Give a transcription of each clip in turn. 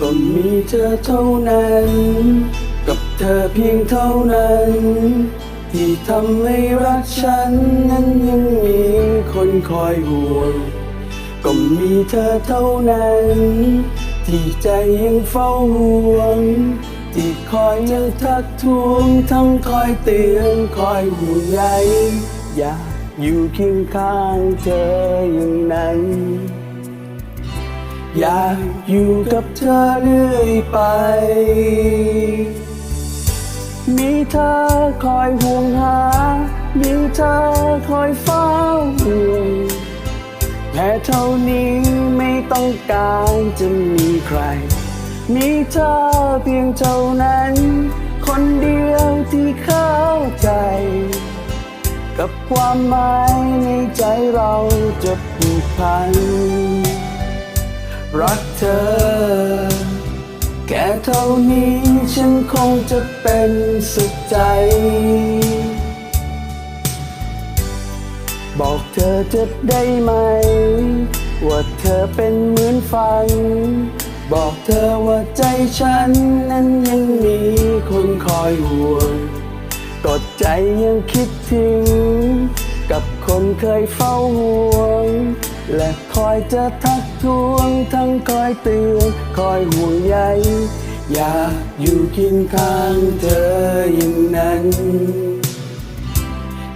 ก็มีเธอเท่านั้น กับเธอเพียงเท่านั้น ที่ทำให้รักฉันนั้นยังมีคนคอยห่วง ก็มีเธอเท่านั้น ที่ใจยังเฝ้าห่วง ที่คอยจะทักทวงทั้งคอยเตือนคอยห่วงใยอยากอยู่เคียงข้างเธอ อยากอยู่กับเธอเรื่อยไป มีเธอคอยห่วงหา มีเธอคอยเฝ้าห่วงแค่เท่านี้ไม่ต้องการจะมีใคร มีเธอเพียงเท่านั้น คนเดียวที่เข้าใจ กับความหมายในใจเราจะผูกพัน รักเธอ แค่เท่านี้ฉันคงจะเป็นสุขใจ บอกเธอจะได้ไหม ว่าเธอเป็นเหมือนฝัน บอกเธอว่าใจฉันนั้นยังมีคนคอยห่วงกดใจยังคิดถึง กับคนเคยเฝ้าห่วง และคอยจะทักทวงทั้งคอยเตือนคอยห่วงใยอยากอยู่เคียงข้างเธออย่างนั้น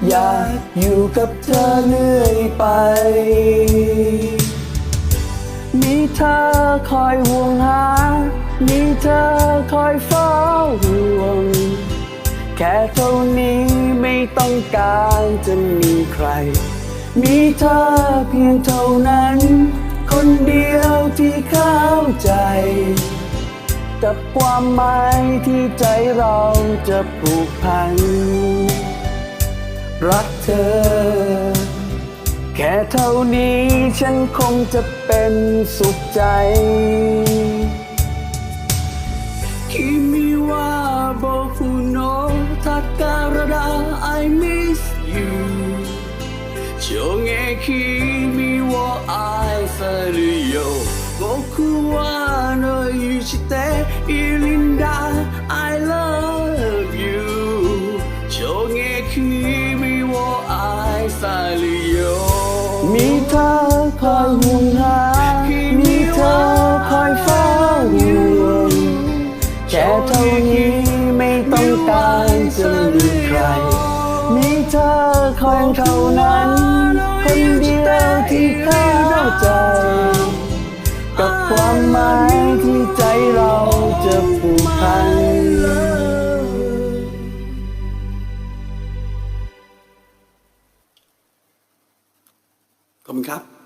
อยากอยู่กับเธอเรื่อยไป มีเธอคอยห่วงหา มีเธอคอยเฝ้าห่วง แค่เท่านี้ไม่ต้องการจะมีใคร มีเธอเพียงเท่านั้น คนเดียวที่เข้าใจ กับความหมายที่ใจเราจะผูกพัน รักเธอ แค่เท่านี้ฉันคงจะเป็นสุขใจ 君を愛するよ僕はのyou しているんだ I love you ちょげ君を愛するよมีเธอคอยห่วงหา มีเธอคอยเฝ้าห่วง แค่เท่านี้ไม่ต้องการจะมีใคร มีเธอคอยเท่านั้น ขอบคุณครับ